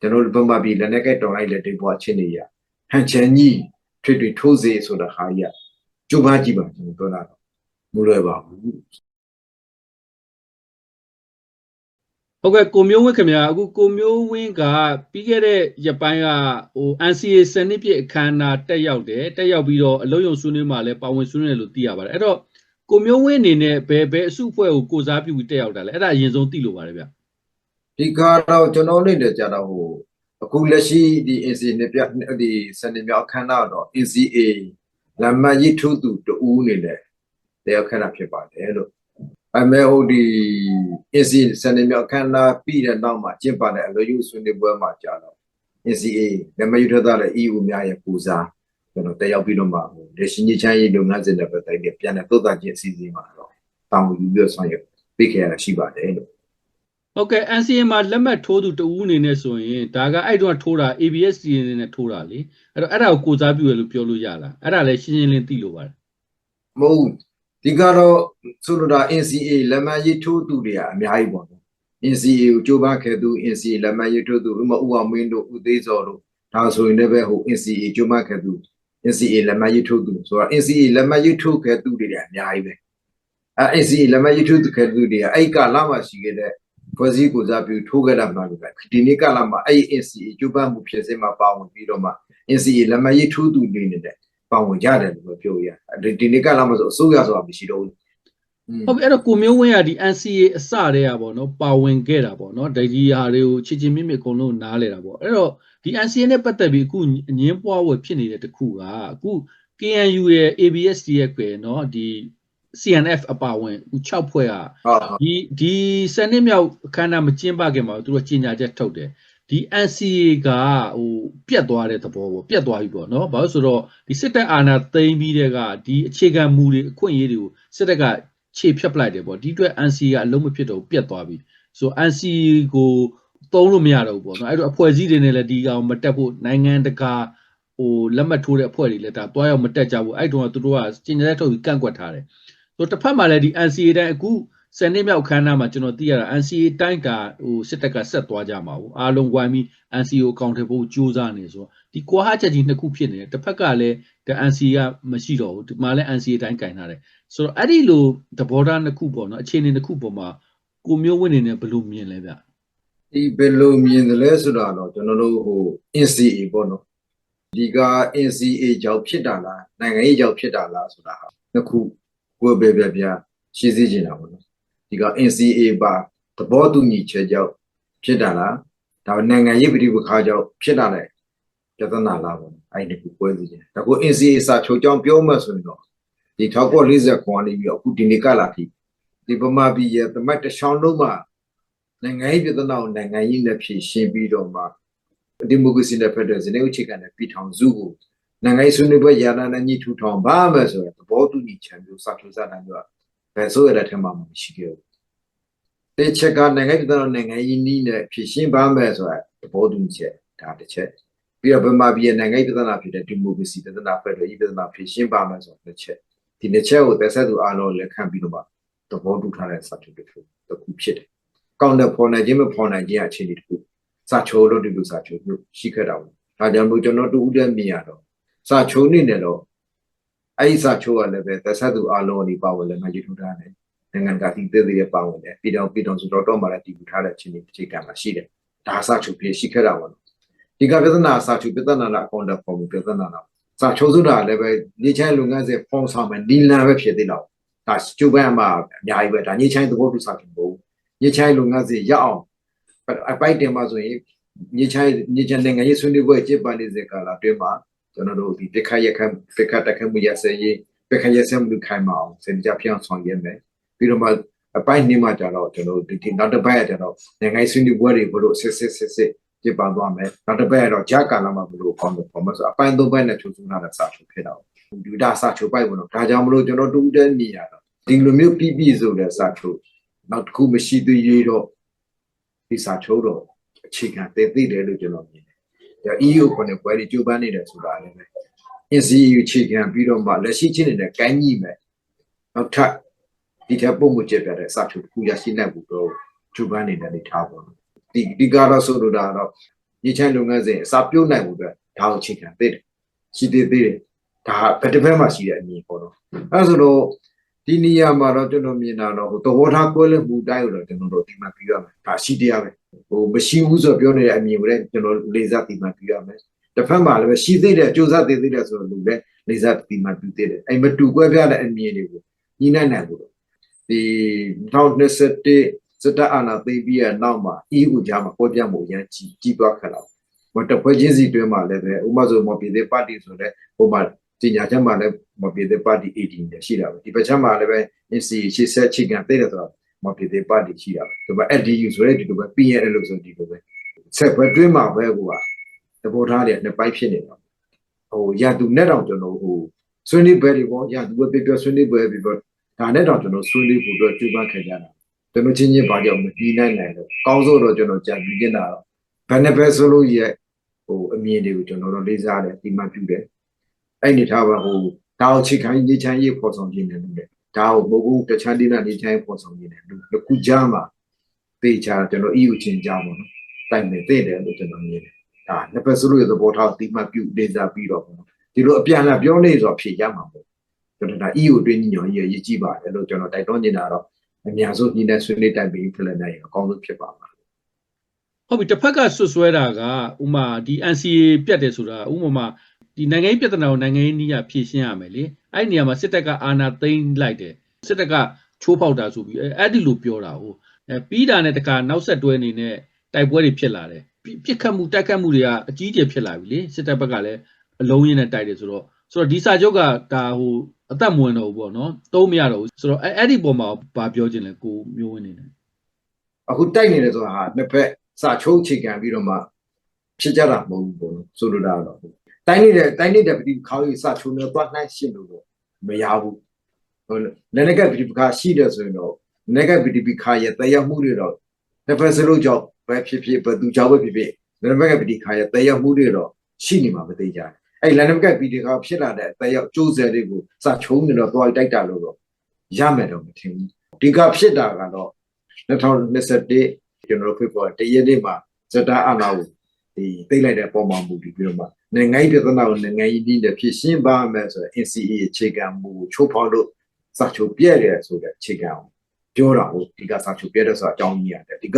ကျွန်တော်တို့ဗမာပြည်လက်နက်ကဲတော်လိုက်လက်တွေပေါ်ချင်းနေရဟန်ချန်ကြီးထွေထွေထိုးစေဆိုတာဟာကြီးကျိုးပါကြည့်ပါကျွန်တော်ပြောတာတော့မလွယ်ပါဘူးဟုတ်ကဲ့ကိုမျိုးဝင်းခင်ဗျာအခုကိုမျိုးဝင်းကပြီးခဲ့တဲ့ရက်ပိုင်းကဟို NCA စနစ်ပြည့်အခမ်းအနားတက်ရောက်တယ်တက်ရောက်ပြီးတော့အလုံးယုံဆွေးနွေးမှာလည်းပါဝင်ဆွေးနွေးတယ်လို့သိရပါတယ်အဲ့တော့ကိုမျိုးဝင်းအနေနဲ့ဘယ်ဘယ်အစုအဖွဲ့ကိုကိုစားပြုပြီးတက်ရောက်တာလဲအဲ့ဒါအရင်ဆုံးသိလို့ပါတယ်ဗျ ဒီကတော့ကျွန်တော်နေတယ်ကြတော့ဟိုအခုလက်ရှိဒီ NCA နှစ်ပြဒီစနေမြောက်အခမ်းအနားတော့ NCA လမ်းမကြီးထုသူတူးနေတယ်တရားခဏဖြစ်ပါတယ်လို့အမေဟိုဒီ NCA စနေမြောက်အခမ်းအနားပြီးတဲ့နောက်မှာကျင်းပတဲ့အလို့ယူဆွေးနွေးပွဲမှာကြာတော့ NCA လမ်းမကြီးထထားတဲ့ EU များရဲ့ပူစားကျွန်တော်တက်ရောက်ပြီးတော့မှဟိုလက်ရှိညချမ်းရေးလုပ်ငန်းစဉ်တွေပတ်သက်ပြီးပြန်တဲ့သုတ်တချင်းအစီအစဉ်မှာတော့တာဝန်ယူပြီးဆောင်ရွက်ပေးခဲ့ရတာရှိပါတယ်လို့ ဟုတ်ကဲ့ NCA မှာလက်မှတ်ထိုးသူတဦးအနေနဲ့ဆိုရင်ဒါကအဲ့တုန်းကထိုးတာ ABSD အနေနဲ့ထိုးတာလေအဲ့တော့အဲ့ဒါကိုကိုစားပြုရလို့ပြောလို့ရလားအဲ့ဒါလည်းရှင်းရှင်းလင်းသိလို့ပါတယ်မဟုတ်ဒီကတော့ဆိုလိုတာ NCA လက်မှတ်ရေးထိုးသူတွေကအများကြီးပေါ့နော် NCA ကိုကြိုးပမ်းခဲ့သူ NCA လက်မှတ်ရေးထိုးသူဥမဥအောင်မင်းတို့ဦးသေးစော်တို့ဒါဆိုရင်လည်းပဲဟို NCA ကြိုးပမ်းခဲ့သူ NCA လက်မှတ်ရေးထိုးသူဆိုတော့ NCA လက်မှတ်ရေးထိုးခဲ့သူတွေကအများကြီးပဲအဲ NCA လက်မှတ်ရေးထိုးသူခဲ့သူတွေကအဲ့ကလာမှရှိခဲ့တဲ့ ဖွဲ့စည်းကိုစားပြုထိုးခဲ့တာမှလို့ပဲဒီနေ့ကလာမှအဲ့ NCA ကြိုးပမ်းမှုဖြစ်စမှာပါဝင်ပြီးတော့မှ NCA လက်မှတ်ရေးထိုးသူတွေနေတဲ့ပါဝင်ကြတယ်လို့ပြောရဒီဒီနေ့ကလာမှဆိုအစိုးရဆိုတာမရှိတော့ဘူးဟုတ်ပြီအဲ့တော့ကိုမျိုးဝင်းကဒီ NCA အစတည်းอ่ะပေါ့နော်ပါဝင်ခဲ့တာပေါ့နော်ဒီဒီဟာတွေကိုချစ်ချင်းမြင့်မြင့်အကုန်လုံးနားလဲတာပေါ့အဲ့တော့ဒီ NCA နဲ့ပတ်သက်ပြီးအခုအငင်းပွားဝယ်ဖြစ်နေတဲ့တခုကအခု KNU ရဲ့ ABSD ရဲ့ကွယ်နော်ဒီ CNF အပါဝင်6ဖွဲ့ကဟုတ်ဟုတ်ဒီဒီစနစ်မြောက်အခမ်းအနားမကျင်းပခင်မှာသူတို့ကြီးညာချက်ထုတ်တယ်ဒီ NCA ကဟိုပြတ်သွားတဲ့သဘောပေါ့ပြတ်သွားပြီပေါ့နော်ဘာလို့ဆိုတော့ဒီစစ်တပ်အာဏာသိမ်းပြီးတဲ့ကဒီအခြေခံမူတွေအခွင့်အရေးတွေကိုစစ်တပ်ကခြေဖြတ်ပလိုက်တယ်ပေါ့ဒီအတွက် NCA ကအလုံးမဖြစ်တော့ဘူးပြတ်သွားပြီဆိုတော့ NCA ကိုသုံးလို့မရတော့ဘူးပေါ့နော်အဲ့တော့အဖွဲ့အစည်းတွေနဲ့လည်းဒီကောင်မတက်ဖို့နိုင်ငံတကာဟိုလက်မှတ်ထိုးတဲ့အဖွဲ့တွေလည်းဒါတွားရောက်မတက်ကြဘူးအဲ့တုန်းကသူတို့ကကြီးညာချက်ထုတ်ပြီးကန့်ကွက်ထားတယ် ဆိုတော့တစ်ဖက်မှာလည်းဒီ NCA တိုင်းအခုစနေမြောက်ခန်းနာမှာကျွန်တော်သိရတာ NCA တိုင်းကဟိုစစ်တပ်ကဆက်သွားကြမှာဘူးအားလုံးဝိုင်းပြီး NCA ကိုအကောင့်ထဲပို့ကြိုးစားနေဆိုတော့ဒီကွာဟချက်ကြီးနှစ်ခုဖြစ်နေတယ်တစ်ဖက်ကလည်းဒီ NCA ကမရှိတော့ဘူးဒီမှာလည်း NCA တိုင်းကင်ထားတယ်ဆိုတော့အဲ့ဒီလိုသဘောထားနှစ်ခုပေါ့နော်အခြေအနေနှစ်ခုပေါ်မှာကိုမျိုးဝင်းနေနဲ့ဘယ်လိုမြင်လဲဗျဒီဘယ်လိုမြင်တယ်လဲဆိုတာတော့ကျွန်တော်တို့ဟို NCA ပေါ့နော်ဒီက NCA ကြောင့်ဖြစ်တာလားနိုင်ငံရေးကြောင့်ဖြစ်တာလားဆိုတာဟာနှစ်ခု ကိုယ်ပဲပြပြရှင်းသိချင်တာပေါ့နော်ဒီက NCA ပါသဘောတူညီချက်ကြောင့်ဖြစ်တာလားဒါပေမဲ့နိုင်ငံရေးပြည်ပခါကြောင့်ဖြစ်တာလေပြဿနာလားပေါ့အဲ့ဒီကိုပွဲစီချင်ဒါကို NCA စာချုပ်ကြောင့်ပြောမှဆိုရင်တော့ဒီ1940ခွန်နေပြီးတော့အခုဒီနေ့ကလာထိဒီဗမာပြည်ရဲ့တမတ်တချောင်းလုံးမှာနိုင်ငံရေးပြည်ထနာကိုနိုင်ငံရေးနဲ့ဖြည့်ရှင်းပြီးတော့မှဒီမိုကရေစီနဲ့ဖက်ဒရယ်စနစ်အခြေခံတဲ့ပြည်ထောင်စုကို နိုင်ငံရေးဆွေးနွေးပွဲရာဏနဲ့ညီထူထောင်ပါမယ်ဆိုရင်သဘောတူညီချက်မျိုးစာချုပ်စာတမ်းမျိုးကဘယ်ဆိုရတဲ့ထက်မှမရှိခဲ့ဘူး။ဒီချက်ကနိုင်ငံရေးပြည်ထနာနိုင်ငံရေးနည်းနဲ့ဖြည့်ရှင်းပါမယ်ဆိုတာသဘောတူညီချက်ဒါတစ်ချက်ပြီးတော့ဗမာပြည်ရဲ့နိုင်ငံရေးပြည်ထနာဖြစ်တဲ့ဒီမိုကရေစီပြည်ထနာဖက်ဒရယ်ပြည်ထနာဖြည့်ရှင်းပါမယ်ဆိုတဲ့တစ်ချက်ဒီတစ်ချက်ကိုသက်ဆက်သူအားလုံးလက်ခံပြီးတော့မှသဘောတူထားတဲ့စာချုပ်တစ်ခုတစ်ခုဖြစ်တယ်ကောင်းတဲ့ဖော်နိုင်ခြင်းမဖော်နိုင်ခြင်းအခြေအနေတခုစာချိုးလို့ဒီလိုစာချိုးမျိုးရှိခဲ့တာပေါ့ဒါကြောင့်မို့ကျွန်တော်တို့ဦးတဲ့မြင်ရတော့ စာချိုးနေတယ်တော့အဲ့ဒီစာချိုးကလည်းပဲသက်ဆက်သူအလုံးဒီပါဝင်လည်းမကြီးထူထားတယ်နိုင်ငံကတိသေးသေးရဲ့ပါဝင်တယ်ပြည်တော်ပြည်တော်ဆိုတော့တော့မှလည်းတည်ယူထားတဲ့အခြေအနေအခြေခံမှာရှိတယ်ဒါစာချိုးပြရှိခဲ့တာပေါ့ဒီကပြဿနာစာချိုးပြဿနာလားအကောင့်တက်ပေါ်မှုပြဿနာလားစာချိုးဆိုတာလည်းပဲညီချိုင်းလုပ်ငန်းစဉ်ဖော်ဆောင်မယ်နီလန်ပဲဖြစ်သေးတော့ဒါကျုပ်ပန်းမှာအများကြီးပဲဒါညီချိုင်းသဘောတူစာချိုးမဟုတ်ညချိုင်းလုပ်ငန်းစဉ်ရအောင်အပိုက်တင်မှာဆိုရင်ညချိုင်းညချိုင်းနိုင်ငံရေးဆွေးနွေးပွဲကျင်းပနေတဲ့ကာလအတွင်းမှာ ကျွန်တော်တို့ဒီပြခတ်ရက်ခတ်ပြခတ်တက်ခတ်မှုရစရေးပြခတ်ရက်စမှုခိုင်မအောင်စင်ကြပြောင်းဆောင်ရမယ်ပြီးတော့မှအပိုက်နေမှာကြတော့ကျွန်တော်တို့ဒီနောက်တစ်ပတ်ကျတော့နိုင်ငံရေးဆွေးနွေးပွဲတွေဘလို့စစ်စစ်စစ်စစ်ကျင်းပသွားမယ်နောက်တစ်ပတ်ကတော့ဂျာကာလာမှာဘလို့ကောင်းတယ်ပေါ်မှာဆိုအပိုင်းသုံးပတ်နဲ့ချုပ်စုနာတဲ့စာချုပ်ဖြစ်တော့ဒီဒါစာချုပ်ပိုက်ဘလို့ဒါကြောင့်မလို့ကျွန်တော်တူတဲ့နေရတော့ဒီလိုမျိုးပြပြဆိုတဲ့စာချုပ်နောက်တစ်ခုမရှိသေးရတော့ဒီစာချုပ်တော့အခြေခံတည်သိတယ်လို့ကျွန်တော်မြင်တယ်။ဒါ EU ကိုလည်းပွဲတွေကြိုးပမ်းနေတယ်ဆိုတာလည်းပဲ NCU အခြေခံပြီးတော့မှလက်ရှိချင်းနေတဲ့ကိုင်းကြီးမဲ့နောက်ထပ်ဒီထက်ပုံမှုကျက်ပြတဲ့စာချုပ်တစ်ခုရရှိနိုင်ဖို့တော့ကြိုးပမ်းနေတဲ့အနေထားပေါ့။ဒီဒီကတော့ဆိုလိုတာတော့ညီချမ်းလုပ်ငန်းစဉ်အစာပြုတ်နိုင်မှုအတွက်ဒါကိုအခြေခံသိတယ်ရှိသေးသေးတယ်ဒါဘယ်တစ်ဖက်မှရှိတဲ့အမြင်ပေါ့နော်အဲဆိုတော့ဒီနေရာမှာတော့ကျွန်တော်မြင်တာတော့ဟိုသဘောထားကွဲလွဲမှုတိုင်းကိုတော့ကျွန်တော်တို့ဒီမှာပြရမယ်ဒါရှိတရားပဲ ဟိုမရှိဘူးဆိုပြောနေတဲ့အမြင်ကိုလည်းကျွန်တော်လေးစားဒီမှာပြရမယ်တစ်ဖက်မှာလည်းရှိသေးတယ်ကြိုးစားသေးသေးတယ်ဆိုတော့လူလည်းလေးစားဒီမှာပြသေးတယ်အဲ့မတူကွဲပြားတဲ့အမြင်တွေကိုညီနိုင်နိုင်ဘူးဒီ2021စတအာနာသိပြီးရနောက်မှာ EU ကြားမှာပေါ်ပြမှုအရင်ကြီးကြီးသွားခက်လာမတပွဲချင်းစီတွဲမှာလည်းပဲဥပမာဆိုမပြည်သေးပါတီဆိုတဲ့ဟိုမှာပညာချက်မှာလည်းမပြည်သေးပါတီ18နဲ့ရှိတာပဲဒီဘက်ချက်မှာလည်းပဲ NC ရှေ့ဆက်ချိကန်သိတယ်ဆိုတော့ မပြည်သေးပါတီရှိတာပဲဒီဘက် LDU ဆိုတဲ့ဒီလိုပဲ PNL လို့ဆိုဒီလိုပဲဆက်ပွဲတွဲမှာပဲဟိုကတဘောထားတဲ့နှစ်ပိုင်းဖြစ်နေတော့ဟိုရတူနဲ့တော့ကျွန်တော်ဟိုဆွေးနွေးပွဲတွေပေါ့ရတူပဲပြပြဆွေးနွေးပွဲပြပြဒါနဲ့တော့ကျွန်တော်ဆွေးနွေးဖို့အတွက်ကြိုးပမ်းခဲ့ကြတာကျွန်တော်ချင်းချင်းပါကြောင့်မပြီးနိုင်နိုင်တော့ကောင်းဆုံးတော့ကျွန်တော်ကြံပြီးနေတာတော့ဘယ်နဲ့ပဲဆိုလို့ရဲ့ဟိုအမြင်တွေကိုကျွန်တော်တို့လေးစားတယ်ဒီမှပြုတယ်အဲ့ဒီထားပါဟိုဒါကိုချိခိုင်းရေးချမ်းရေးပေါ်ဆောင်ခြင်းနဲ့လုပ်တယ် ဒါကိုမဟုတ်ဘူးတခြားဒီနာရေးချမ်းရေးပေါ်ဆောင်ခြင်းနဲ့လုပ်တစ်ခုကြားမှာတေချာကျွန်တော် EU ချင်းကြားပါတော့တိုင်နေတဲ့တယ်လို့ကျွန်တော်မြင်တယ်ဒါနှစ်ဖက်ဆိုလို့သဘောထားဒီမှပြုလေးစားပြီးတော့ပေါ့နော်ဒီလိုအပြန်လာပြောနေဆိုဖြေရမှာပေါ့ကျွန်တော်ဒါ EU အတွင်းညညော်ကြီးရေးကြည့်ပါတယ်လို့ကျွန်တော်တိုက်တွန်းနေတာတော့အများဆုံးညီနဲ့ဆွေးနွေးတိုင်ပြီးဖြစ်လက်နိုင်ရင်အကောင်းဆုံးဖြစ်ပါမှာဟုတ်ပြီတစ်ဖက်ကဆွဆွဲတာကဥမာဒီ NCA ပြတ်တယ်ဆိုတာဥပမာဒီနိုင်ငံရေးပြဿနာကိုနိုင်ငံရေးနည်းရဖြေရှင်းရမယ်လေ အဲ့ဒီနေရာမှာစစ်တပ်ကအာဏာသိမ်းလိုက်တယ်စစ်တပ်ကချိုးဖောက်တာဆိုပြီးအဲအဲ့ဒီလိုပြောတာဟုတ်အဲပြီးတာနဲ့တခါနောက်ဆက်တွဲအနေနဲ့တိုက်ပွဲတွေဖြစ်လာတယ်ပြစ်ခတ်မှုတိုက်ခတ်မှုတွေကအကြီးအကျယ်ဖြစ်လာပြီလေစစ်တပ်ဘက်ကလည်းအလုံးရင်းနဲ့တိုက်တယ်ဆိုတော့ဆိုတော့ဒီစာချုပ်ကဒါဟိုအသက်မဝင်တော့ဘူးပေါ့နော်သုံးမရတော့ဘူးဆိုတော့အဲအဲ့ဒီပုံမှာဘာပြောခြင်းလဲကိုမျိုးဝင်းနေတယ်အခုတိုက်နေတယ်ဆိုတာဟာနှစ်ဖက်စာချုပ်အခြေခံပြီးတော့မှဖြစ်ကြတာမဟုတ်ဘူးပေါ့နော်ဆိုလိုတာတော့ တိုင်းနေတဲ့တိုင်းနေတဲ့ပဋိပက္ခကြီးစာချုပ်နဲ့သွားနှိုင်းရှင်းလို့တော့မရဘူးဟိုလည်းလည်းကပဋိပက္ခရှိတယ်ဆိုရင်တော့လည်းကပဋိပက္ခရဲ့တရားမှုတွေတော့တစ်ဖက်စလုံးကြောင့်ပဲဖြစ်ဖြစ်ဘယ်သူကြောင့်ပဲဖြစ်ဖြစ်လည်းကပဋိပက္ခရဲ့တရားမှုတွေတော့ရှိနေမှာမသိကြဘူးအဲ့လည်းကပဋိပက္ခဖြစ်လာတဲ့တရားကျိုးဆက်တွေကိုစာချုပ်နေတော့သွားတိုက်တာလို့တော့ရမယ်တော့မထင်ဘူးဒီကဖြစ်တာကတော့2021ကျွန်တော်တို့ဖြစ်ပေါ်တရက်နေ့မှာစတာအနာကိုဒီသိလိုက်တဲ့ပုံမှန်မှုပြီးပြီးတော့မှ နိုင်ငံရေးပြဿနာကိုနိုင်ငံရေးနည်းနဲ့ဖြစ်ရှင်းပါမယ်ဆိုတော့ NCA အခြေခံမူချိုးဖောက်လို့စာချုပ်ပြည့်တယ်ဆိုတဲ့အခြေခံကိုပြောတာကိုဒီကစာချုပ်ပြည့်တယ်ဆိုတာအကြောင်းကြီးရတယ်ဒီက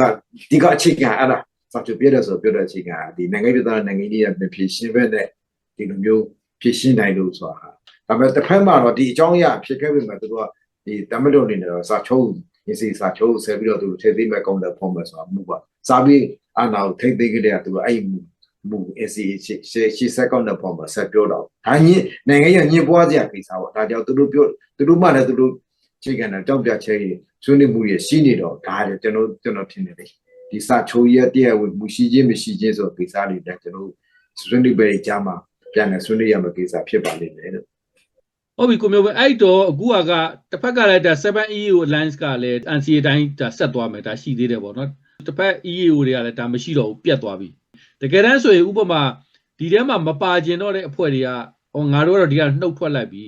ဒီကအခြေခံအဲ့ဒါစာချုပ်ပြည့်တယ်ဆိုပြောတဲ့အခြေခံဒီနိုင်ငံရေးပြဿနာနိုင်ငံရေးနည်းနဲ့ဖြစ်ရှင်းပဲနဲ့ဒီလိုမျိုးဖြစ်ရှင်းနိုင်လို့ဆိုတာဟာဒါပေမဲ့တစ်ဖက်မှာတော့ဒီအကြောင်းအရာဖြစ်ခဲ့ပြီမှာသူတို့ကဒီတမတော်နေတော့စာချုပ်ဒီစီစာချုပ်ဆက်ပြီးတော့သူထည့်သိမဲ့ကောင်းတဲ့ format ဆိုတာမှုပါစာပြီးအနာကိုထိတ်သိကြတဲ့သူကအဲ့မှု မှု AC ရှေ့ရှေ့ဆက်ကောင်းတဲ့ format ဆက်ပြောတော့ဒါညင်နိုင်ငံရညင်ပွားစရာကိစ္စပေါ့ဒါကြောင့်သူတို့ပြောသူတို့မှလည်းသူတို့ချိန်ကန်တဲ့တောက်ပြချဲကြီးဆွေးနွေးမှုရရှိနေတော့ဒါလည်းကျွန်တော်ကျွန်တော်ထင်တယ်လေဒီစာချုပ်ရတရားဝင်မှုရှိခြင်းမရှိခြင်းဆိုကိစ္စတွေလည်းကျွန်တော်ဆွေးနွေးပဲကြားမှာပြန်လည်ဆွေးနွေးရမယ့်ကိစ္စဖြစ်ပါလိမ့်မယ်လို့ဟုတ်ပြီကိုမျိုးပဲအဲ့တော့အခုကတစ်ဖက်ကလည်းဒါ 7EU Alliance ကလည်း NCA တိုင်းဒါဆက်သွားမယ်ဒါရှိသေးတယ်ပေါ့နော်တစ်ဖက် EAO တွေကလည်းဒါမရှိတော့ဘူးပြတ်သွားပြီ တကယ်တမ်းဆိုရင်ဥပမာဒီထဲမှာမပါကျင်တော့တဲ့အဖွဲ့တွေကဟောငါတို့ကတော့ဒီကနှုတ်ထွက်လိုက်ပြီ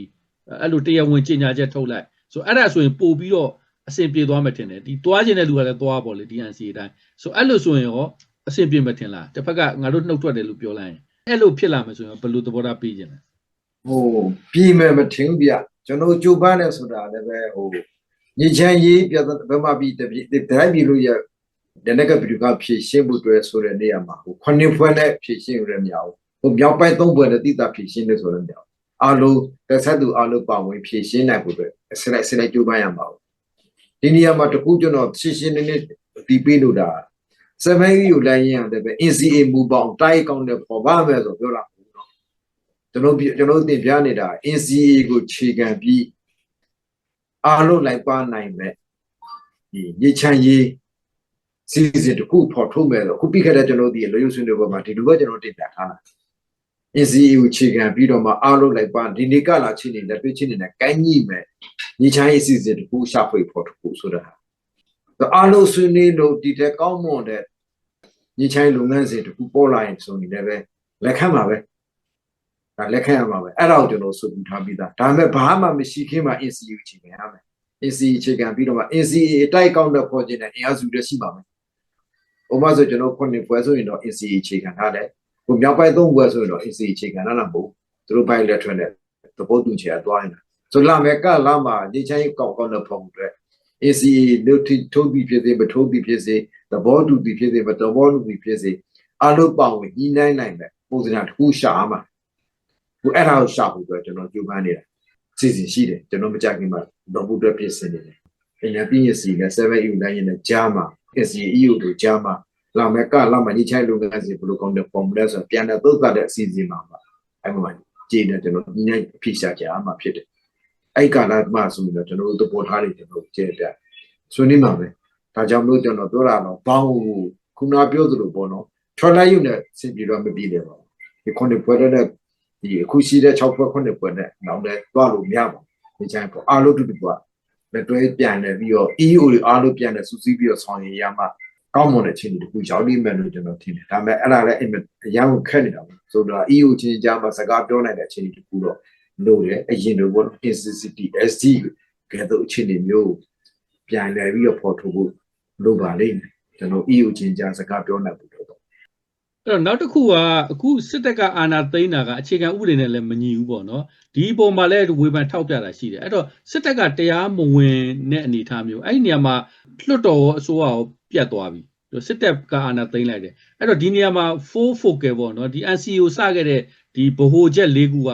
အဲ့လိုတရားဝင်ကြေညာချက်ထုတ်လိုက်ဆိုအဲ့ဒါဆိုရင်ပို့ပြီးတော့အဆင်ပြေသွားမှထင်တယ်ဒီသွားကျင်တဲ့လူကလည်းသွားပေါ့လေဒီ NCA တိုင်းဆိုအဲ့လိုဆိုရင်ရောအဆင်ပြေမှထင်လားတစ်ဖက်ကငါတို့နှုတ်ထွက်တယ်လို့ပြောလိုက်ရင်အဲ့လိုဖြစ်လာမယ်ဆိုရင်ဘယ်လိုသဘောထားပေးခြင်းလဲဟိုပြည်မယ်မထင်ဗျကျွန်တော်ကြိုးပမ်းနေဆိုတာလည်းပဲဟိုညီချမ်းရေးပြဘယ်မှာပြည်တပြည်တိုင်းပြည်လို့ရ ဒနကပြည်ကဖြည့်ရှင်းဖို့အတွက်ဆိုတဲ့နေရာမှာဟိုခုနှစ်ဖွဲ့နဲ့ဖြည့်ရှင်းရမရဘူးဟိုမြောက်ပိုင်းသုံးဖွဲ့နဲ့တိတာဖြည့်ရှင်းနေဆိုလည်းမရဘူးအလုံးတစ်ဆက်သူအလုံးပါဝင်ဖြည့်ရှင်းနိုင်ဖို့အတွက်အစလိုက်စလိုက်ကြိုးပမ်းရမှာဘူးဒီနေရာမှာတခုကျွန်တော်ရှင်းရှင်းနေနေဒီပေးလို့တာ7 EU လိုင်းရင်ရတယ်ပဲ NCA မူပေါင်းတိုက်ကောင်းတဲ့ပေါ်ပါမယ်ဆိုပြောတာကျွန်တော်ကျွန်တော်တင်ပြနေတာ NCA ကိုခြေခံပြီးအားလုံးလိုက်ပါနိုင်မဲ့ဒီရေချမ်းရေး စီစဉ်တစ်ခုပေါ်ထုတ်မဲ့တော့ခုပြီးခဲ့တဲ့ကျွန်တော်ဒီလူရုပ်ဆွေးနွေးပွဲမှာဒီလိုပဲကျွန်တော်တင်ပြထားတာ NCA ကိုခြေခံပြီးတော့မှအားလုံးလိုက်ပါဒီနေ့ကလာချင်းနေလက်တွေ့ချင်းနေနဲ့ကိုင်းညိမဲ့ရေချမ်းရေးစီစဉ်တစ်ခုရှာဖွေပေါ်တစ်ခုဆိုတာဟာအားလုံးဆွေးနွေးလို့ဒီတဲ့ကောင်းမွန်တဲ့ရေချမ်းလုပ်ငန်းစဉ်တစ်ခုပေါ်လာရင်ဆိုရင်လည်းပဲလက်ခံပါပဲဒါလက်ခံရမှာပဲအဲ့ဒါကိုကျွန်တော်ဆိုပြထားပြီးသားဒါပေမဲ့ဘာမှမရှိခင်မှာ NCU ချိန်ခံရမယ် NCU ချိန်ခံပြီးတော့မှ NCA အတိုက်ကောင်းတဲ့ project နဲ့အင်အားစုတွေရှိပါမယ်ဟ ဥပမာဆိုကျွန်တော်ခုနှစ်ပွဲဆိုရင်တော့ NCA အခြေခံထားတယ်ဟိုမြောက်ပိုင်းသုံးပွဲဆိုရင်တော့ NCA အခြေခံထားတာမဟုတ်သူတို့ဘိုင်းလက်ထွက်တဲ့သဘောတူချေသွားနေတာဆိုလာမယ်ကလာမှာဒီချိုင်းကောက်ကောက်တဲ့ပုံတွေ ACA လို့ထိထိုးပြီးဖြစ်စေမထိုးပြီးဖြစ်စေသဘောတူပြီးဖြစ်စေမသဘောတူပြီးဖြစ်စေအလုံးပေါင်းဝင်ညီနိုင်နိုင်မဲ့ပုံစံတစ်ခုရှာမှာဟိုအဲ့ဒါကိုရှာဖို့အတွက်ကျွန်တော်ကြိုးပမ်းနေတာစီစဉ်ရှိတယ်ကျွန်တော်မကြခင်မှာတော့ဘုဒ္ဓပြည့်စင်နေတယ်အညာပြည့်စီနဲ့7 EU တိုင်းရဲ့ကြားမှာ ACA EU တို့ကြားမှာလာမယ်ကလာမညီချိုင်းလုပ်ငန်းစီဘယ်လိုကောင်းတဲ့ပုံလဲဆိုပြန်တဲ့သုတ်တဲ့အစီအစဉ်မှာပါအဲ့မှာကြည်နေကျွန်တော်ညီနိုင်အဖြစ်ရှာကြမှာဖြစ်တယ်အဲ့ကာလမှဆိုရင်တော့ကျွန်တော်တို့သဘောထားတွေကျွန်တော်ကျဲပြဆွေးနွေးမှာပဲဒါကြောင့်မလို့ကျွန်တော်ပြောတာတော့ဘောင်းခုနပြောသလိုပေါ့နော်ထော်လိုက်ရုံနဲ့စင်ပြေတော့မပြေတယ်ပါဒီခုနှစ်ပွဲတဲ့ဒီအခုရှိတဲ့6ပွဲခုနှစ်ပွဲနဲ့နောက်လည်းသွားလို့မရပါဘူးဒီချိုင်းပေါ့အားလုံးတူတူက လက်တွဲပြန်တယ်ပြီးတော့ EU တွေအားလုံးပြန်တယ်စူးစီးပြီးတော့ဆောင်ရည်ရမှကောင်းမွန်တဲ့ချင်းတခုရောက်နေမယ်လို့ကျွန်တော်ထင်တယ်ဒါပေမဲ့အဲ့ဒါလည်းအရန်ကိုခက်နေတာပေါ့ဆိုတော့ EU ချင်းကြားမှာစကားပြောနိုင်တဲ့ချင်းတခုတော့လို့တယ်အရင်တော့ intensity SD ကဲတော့အခြေအနေမျိုးပြန်လည်ပြီးတော့ပေါ်ထုတ်ဖို့လိုပါလိမ့်မယ်ကျွန်တော် EU ချင်းကြားစကားပြောနိုင်ဖို့တော့အဲ့ တော့နောက်တစ်ခုကအခုစစ်တပ်ကအာဏာသိမ်းတာကအခြေခံဥပဒေနဲ့လည်းမညီဘူးပေါ့နော်ဒီအပေါ်မှာလည်းဝေဖန်ထောက်ပြတာရှိတယ်အဲ့တော့စစ်တပ်ကတရားမဝင်တဲ့အနေအထားမျိုးအဲ့ဒီနေရာမှာလွှတ်တော်ရောအစိုးရရောပြတ်သွားပြီစစ်တပ်ကအာဏာသိမ်းလိုက်တယ်အဲ့တော့ဒီနေရာမှာ full focal ပေါ့နော်ဒီ NCO စခဲ့တဲ့ဒီဗဟိုချက်၄ခုက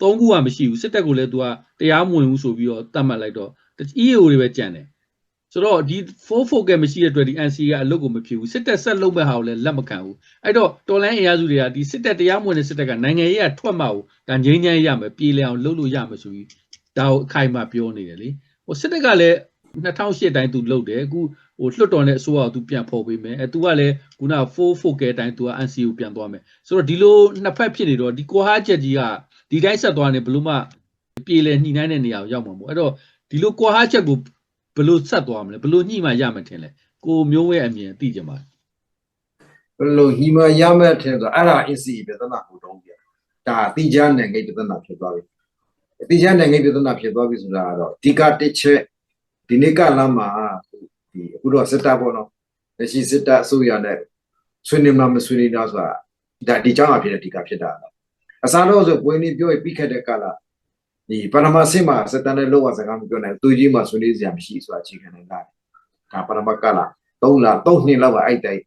၃ခုကမရှိဘူးစစ်တပ်ကလည်းသူကတရားမဝင်ဘူးဆိုပြီးတော့တတ်မှတ်လိုက်တော့ EAO တွေပဲကြံတယ် ဆိုတော့ဒီ full focal မရှိတဲ့အတွက်ဒီ NCA ကအလုပ်ကိုမဖြစ်ဘူးစစ်တပ်ဆက်လုပ်မဲ့ဟာကိုလည်းလက်မခံဘူးအဲ့တော့တော်လိုင်းအင်အားစုတွေကဒီစစ်တပ်တရားမဝင်တဲ့စစ်တပ်ကနိုင်ငံရေးကထွက်မှာကိုဒါငြိမ်းချမ်းရမယ်ပြည်လည်အောင်လုပ်လို့ရမယ်ဆိုပြီးဒါကိုအခိုင်အမာပြောနေတယ်လေဟိုစစ်တပ်ကလည်း2008တိုင်းသူလုပ်တယ်အခုဟိုလွှတ်တော်နဲ့အစိုးရကသူပြန်ဖော်ပေးမယ်အဲသူကလည်းခုန4 4ကဲတိုင်းသူက NCA ကိုပြန်သွားမယ်ဆိုတော့ဒီလိုနှစ်ဖက်ဖြစ်နေတော့ဒီကိုဟာချက်ကြီးကဒီတိုင်းဆက်သွားနေဘလို့မှပြည်လည်ညှိနှိုင်းတဲ့နေရာကိုရောက်မှာပေါ့အဲ့တော့ဒီလိုကိုဟာချက်ကို ဘယ်လိုဆက်သွားမလဲဘယ်လိုညှိမှရမှာထင်လဲကိုမျိုးဝဲအမြင်သိကြပါဘယ်လိုဟီမရမဲ့ထင်ဆိုအဲ့ဒါ NCA ပြဿနာကိုတော့ပြဒါတိကျနိုင်ငံပြဿနာဖြစ်သွားပြီတိကျနိုင်ငံပြဿနာဖြစ်သွားပြီဆိုတာကတော့ဒီကတစ်ချက်ဒီနေ့ကလမ်းမှာဒီအခုတော့စစ်တပ်ပေါ့နော်လက်ရှိစစ်တပ်အစိုးရနဲ့ဆွေးနွေးမှမဆွေးနွေးတော့ဆိုတာဒါဒီကြောင့်အဖြစ်ဒီကဖြစ်တာတော့အစားတော့ဆိုပွဲနေပြောပြီးပြီးခက်တဲ့ကလာ ဒီပရမဆင်မှာစတန်တဲ့လောကစကားမပြောနိုင်သူကြီးမှဆွေးနွေးစရာမရှိဆိုတာအခြေခံနေတာဒါပရမကလာ3လ3နှစ်လောက်အဲ့တိုင်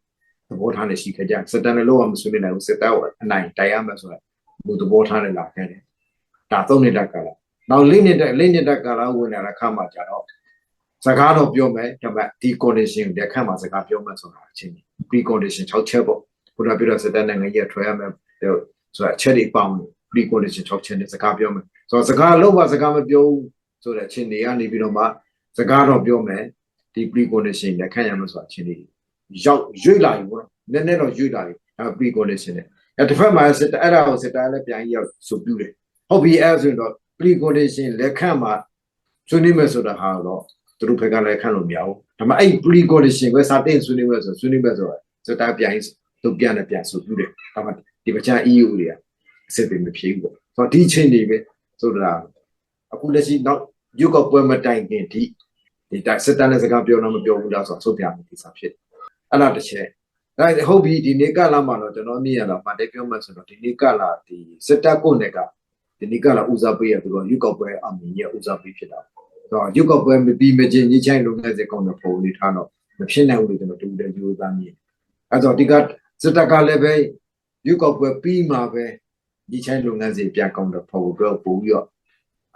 သဘောထားနေရှိခဲ့ကြစတန်တဲ့လောကမဆွေးနွေးနိုင်ဘူးစစ်တပ်အနိုင်တိုင်ရမယ်ဆိုတာဘုသဘောထားနေလာခဲ့တယ်ဒါ3နှစ်တက်ကလာနောက်၄နှစ်တက်၄နှစ်တက်ကလာဝင်လာတဲ့ခါမှကြတော့စကားတော့ပြောမယ်ဒါပေမဲ့ဒီ condition တဲ့ခါမှာစကားပြောမယ်ဆိုတာအချင်း pre condition 6ချက်ပေါ့ဘုရားပြောတဲ့စတန်နိုင်ငံကြီးထွေရမယ်ဆိုတာအချက်တွေပေါင်း pre condition 6ချက်နဲ့စကားပြောမယ်ဆိုတော့စကားလုံးဝစကားမပြောဘူးဆိုတဲ့အချင်းတွေကနေပြီးတော့မှစကားတော့ပြောမယ်ဒီ pre condition နဲ့ခံရမယ်ဆိုတာအချင်းတွေရောက်ရွေ့လာပြီပေါ့နည်းနည်းတော့ရွေ့လာပြီအဲ pre condition နဲ့အဲတစ်ဖက်မှာစစ်အဲ့ဒါကိုစစ်တိုင်းလည်းပြန်ရောက်ဆိုပြတယ်ဟုတ်ပြီအဲဆိုရင်တော့ pre condition လက်ခံမှာဆွေးနွေးမယ်ဆိုတာဟာတော့သူတို့ဘက်ကလည်းခံလို့မရဘူးဒါပေမဲ့အဲ့ pre condition ကိုစတင်ဆွေးနွေးမယ်ဆိုဆွေးနွေးမယ်ဆိုတော့စစ်တိုင်းပြန်သူပြန်လည်းပြန်ဆိုပြတယ်ဒါပေမဲ့ဒီပချာ EU တွေက အစစ်တွေမဖြစ်ဘူးပေါ့ဆိုတော့ဒီချင်းတွေပဲဆိုတာအခုလက်ရှိနောက်ရုပ်ကပွဲမတိုင်ခင်ဒီဒီတိုက်စစ်တမ်းနဲ့စကားပြောတော့မပြောဘူးလားဆိုတော့သုတ်ပြမယ်ဒီစားဖြစ်အဲ့လားတစ်ချက်ဒါဟုတ်ပြီဒီနေ့ကလာမှတော့ကျွန်တော်မြင်ရတော့မတဲပြောမှဆိုတော့ဒီနေ့ကလာဒီစစ်တပ်ကိုနဲ့ကဒီနေ့ကလာဦးစားပေးရသူတို့ရုပ်ကပွဲအမြင်ရဦးစားပေးဖြစ်တာဆိုတော့ရုပ်ကပွဲမပြီးမချင်းညချိုင်းလုံးနဲ့စကောင်းတဲ့ပုံနေထားတော့မဖြစ်နိုင်ဘူးလို့ကျွန်တော်တူတယ်ယူသားမြင်အဲ့တော့ဒီကစစ်တပ်ကလည်းပဲရုပ်ကပွဲပြီးမှပဲ ဒီချိုင်းလုပ်ငန်းစဉ်ပြန်ကောင်းတော့ဖို့တော့ပို့ပြီးတော့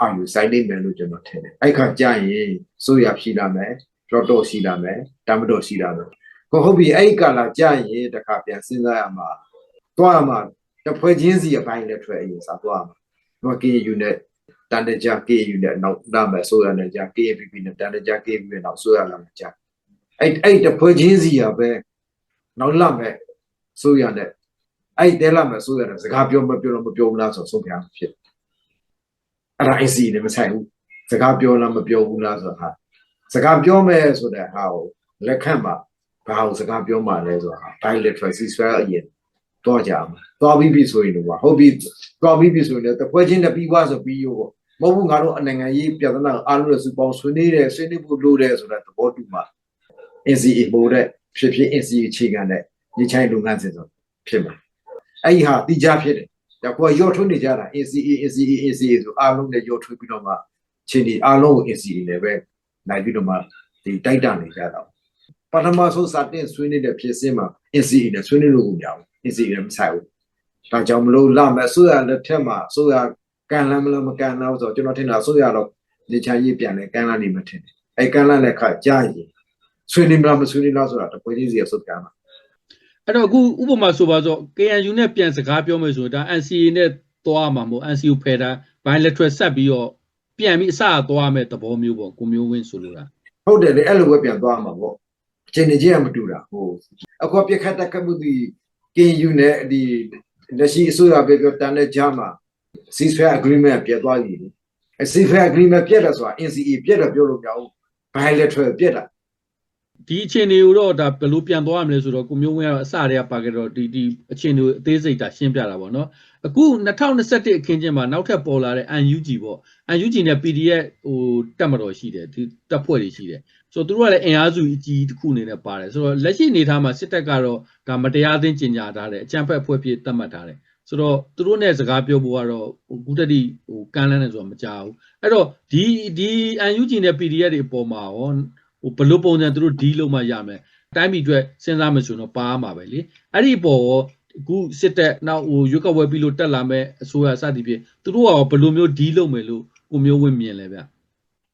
အာယူဆိုင်နေမယ်လို့ကျွန်တော်ထင်တယ်အဲ့ခါကြာရင်စိုးရရှိလာမယ်တော့တော့ရှိလာမယ်တမတော်ရှိလာမယ်ကိုဟုတ်ပြီအဲ့ကာလာကြာရင်တခါပြန်စဉ်းစားရမှာသွားမှာတစ်ဖွဲ့ချင်းစီအပိုင်းနဲ့ထွက်အရင်စားသွားမှာတော့ KU နဲ့တန်တကြ KU နဲ့နောက်လာမယ်ဆိုရနဲ့ကြာ KPP နဲ့တန်တကြ KPP နဲ့နောက်ဆိုရလာမယ်ကြာအဲ့အဲ့တစ်ဖွဲ့ချင်းစီရပဲနောက်လာမယ်ဆိုရနဲ့ အဲ့တဲလာမယ်ဆိုရတယ်စကားပြောမပြောလို့မပြောဘူးလားဆိုဆုံးဖြတ်ဖြစ်အဲ့ဒါ AC နဲ့မဆိုင်ဘူးစကားပြောလားမပြောဘူးလားဆိုဟာစကားပြောမယ်ဆိုတဲ့ဟာကိုလက်ခံမှာဘာကိုစကားပြောမှလဲဆိုတာ bilateral ceasefire အရင်တော့ကြမှာတော့ပြီးပြီဆိုရင်တော့ဟုတ်ပြီတော့ပြီးပြီဆိုရင်တော့တပွဲချင်းတပြီးွားဆိုပြီးရောပေါ့မဟုတ်ဘူးငါတို့နိုင်ငံရေးပြည်ထနာအားလုံးနဲ့စုပေါင်းဆွေးနွေးတယ်ဆွေးနွေးဖို့လိုတယ်ဆိုတဲ့သဘောတူမှာ NCA ပို့တဲ့ဖြစ်ဖြစ် NCA အခြေခံတဲ့ညီချိုင်းလုပ်ငန်းစဉ်ဆိုဖြစ်မှာ အဲ့ဒီဟာတိကျဖြစ်တယ်ဒါကိုရော့ထွန်းနေကြတာ NCA NCA NCA ဆိုအားလုံးနဲ့ရော့ထွန်းပြီးတော့မှချင်းဒီအားလုံးကို NCA နဲ့ပဲနိုင်ပြီးတော့မှဒီတိုက်တာနေကြတာပထမဆုံးစတင်ဆွေးနေတဲ့ဖြစ်စဉ်မှာ NCA နဲ့ဆွေးနွေးလို့ကိုမရဘူး NCA နဲ့မဆိုင်ဘူးဒါကြောင့်မလို့လာမယ်ဆိုရလက်ထက်မှာဆိုရကန်လမ်းမလားမကန်လားဆိုတော့ကျွန်တော်ထင်တာဆိုရတော့ဒီချာကြီးပြန်လဲကန်လမ်းနေမှထင်တယ်အဲကန်လမ်းလည်းခါကြားရင်ဆွေးနွေးမလားမဆွေးနွေးလားဆိုတာတပွဲချင်းစီရစုတ်ကမ်းမှာ အဲ့တော့အခုဥပမာဆိုပါဆို KNU နဲ့ပြန်စကားပြောမယ်ဆိုရင်ဒါ NCA နဲ့သွားမှာမဟုတ် NCA ဖယ်တာ bilateral ဆက်ပြီးတော့ပြန်ပြီးအစအသွားမဲ့သဘောမျိုးပေါ့ကိုမျိုးဝင်းဆိုလိုတာဟုတ်တယ်လေအဲ့လိုပဲပြန်သွားမှာပေါ့အချိန်ကြီးကမတူတာဟိုအခုပြခတ်တက်ကမှုဒီ KU နဲ့ဒီလက်ရှိအစိုးရပဲပြောတန်တဲ့ကြားမှာ ceasefire agreement ပြတ်သွားပြီလေအဲ ceasefire agreement ပြတ်တယ်ဆိုတာ NCA ပြတ်တယ်ပြောလို့မရဘူး bilateral ပြတ်တာ ဒီအခြေအနေကိုတော့ဒါဘယ်လိုပြန်သွားရမလဲဆိုတော့ကိုမျိုးဝင်းကတော့အစတည်းကပါခဲ့တော့ဒီဒီအခြေအနေကိုအသေးစိတ်တာရှင်းပြတာပေါ့နော်အခု2021အခင်းချင်းမှာနောက်ထပ်ပေါ်လာတဲ့ UNG ပေါ့ UNG နဲ့ PDF ဟိုတက်မတော်ရှိတယ်ဒီတပ်ဖွဲ့တွေရှိတယ်ဆိုတော့သူတို့ကလည်းအင်အားစုအကြီးတစ်ခုအနေနဲ့ပါတယ်ဆိုတော့လက်ရှိအနေထားမှာစစ်တပ်ကတော့ဒါမတရားသင်းကျင်ညာထားတယ်အကြမ်းဖက်အဖွဲ့ဖြစ်သတ်မှတ်ထားတယ်ဆိုတော့သူတို့နဲ့စကားပြောဖို့ကတော့ဟိုကုတတိဟိုကမ်းလန်းနေဆိုတော့မကြောက်ဘူးအဲ့တော့ဒီဒီ UNG နဲ့ PDF တွေအပေါ်မှာရော ဟိုဘယ်လိုပုံစံသူတို့ဒီလုံးမှရမယ်တိုင်းပြည်အတွက်စဉ်းစားမယ်ဆိုတော့ပါမှာပဲလေအဲ့ဒီပေါ်ရောအခုစစ်တပ်နောက်ဟိုရွက်ကဝဲပြီးလို့တက်လာမဲ့အစိုးရစသည်ဖြင့်သူတို့ကရောဘယ်လိုမျိုးဒီလုံးမယ်လို့ကိုမျိုးဝင်းမြင်လဲဗျ